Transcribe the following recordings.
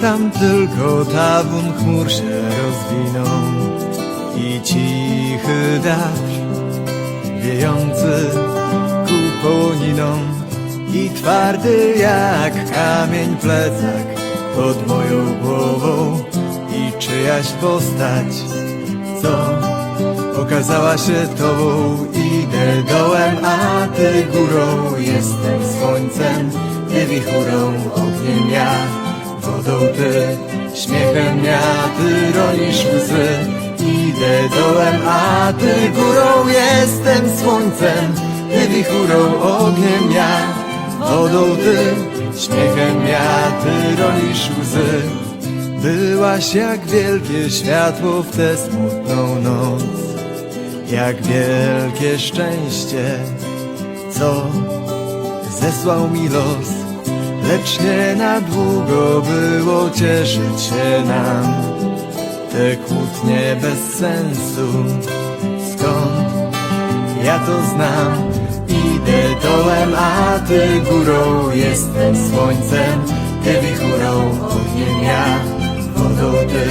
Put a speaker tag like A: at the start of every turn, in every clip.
A: tam tylko tawun chmur się rozwinął i cichy deszcz wiejący ku poninom i twardy jak kamień plecak pod moją głową i czyjaś postać, co okazała się tobą. Idę dołem, a ty górą, jestem słońcem, ty wichurą, ogniem ja, wodą ty, śmiechem ja, ty ronisz łzy. Idę dołem, a ty górą, jestem słońcem, ty wichurą, ogniem ja, wodą ty, śmiechem ja, ty ronisz łzy. Byłaś jak wielkie światło w tę smutną noc, jak wielkie szczęście, co zesłał mi los, lecz nie na długo było cieszyć się nam. Te kłótnie bez sensu, skąd ja to znam? Idę dołem, a ty górą, jestem słońcem, ty wichurą, ogniem ja, wodą ty,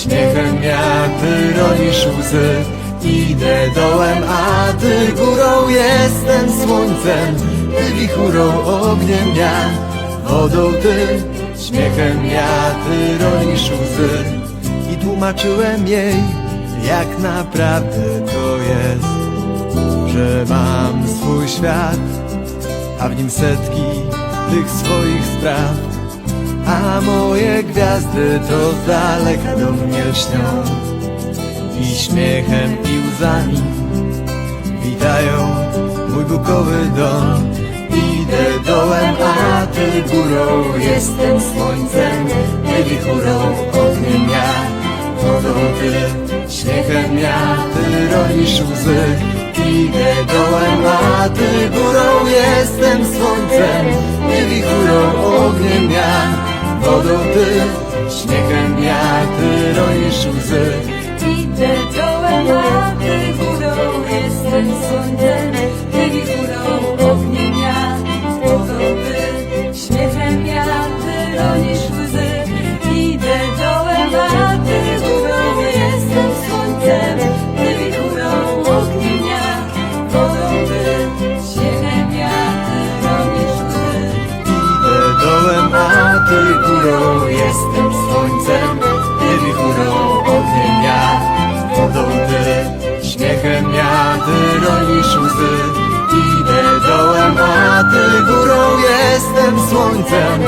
A: śmiechem ja, ty ronisz łzy. Idę dołem, a ty górą, jestem słońcem, ty wichurą, ogniem ja, wodą ty, śmiechem ja, ty łzy. I tłumaczyłem jej, jak naprawdę to jest że mam swój świat, a w nim setki tych swoich spraw. A moje gwiazdy to z daleka do mnie lśnią i śmiechem i łzami witają mój bukowy dom. Idę dołem, a górą, jestem słońcem, wichurą, ogniem ja, wodą ty, śmiechem ja, ty ronisz łzy. Idę dołem, a ty górą, jestem słońcem, wichurą, ogniem ja, wodą ty, śmiechem ja, ty ronisz łzy.
B: Idę dołem, ty ronisz łzy. Idę dołem, a ty górą, jestem słońcem,